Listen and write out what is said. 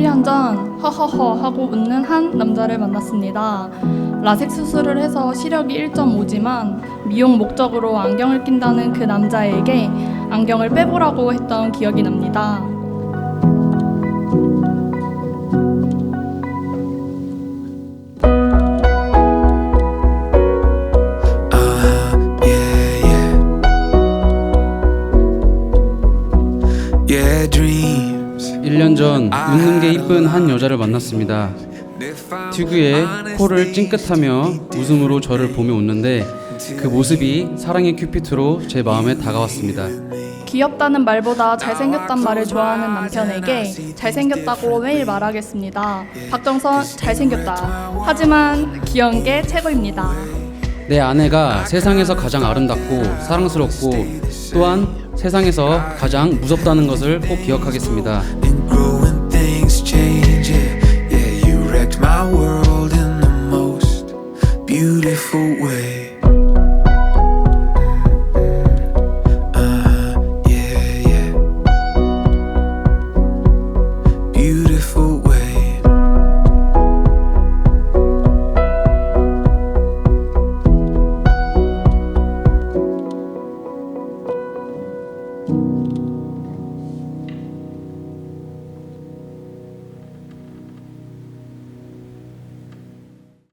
1년 전 허허허 하고 웃는 한 남자를 만났습니다. 라섹 수술을 해서 시력이 1.5지만 미용 목적으로 안경을 낀다는 그 남자에게 안경을 빼보라고 했던 기억이 납니다. Yeah, yeah. Yeah, dreams. 1년 전 웃는 게 이쁜 한 여자를 만났습니다. 특유의 코를 찡긋하며 웃음으로 저를 보며 웃는데 그 모습이 사랑의 큐피트로 제 마음에 다가왔습니다. 귀엽다는 말보다 잘생겼단 말을 좋아하는 남편에게 잘생겼다고 매일 말하겠습니다. 박정선 잘생겼다. 하지만 귀여운 게 최고입니다. 내 아내가 세상에서 가장 아름답고 사랑스럽고 또한 세상에서 가장 무섭다는 것을 꼭 기억하겠습니다. And growing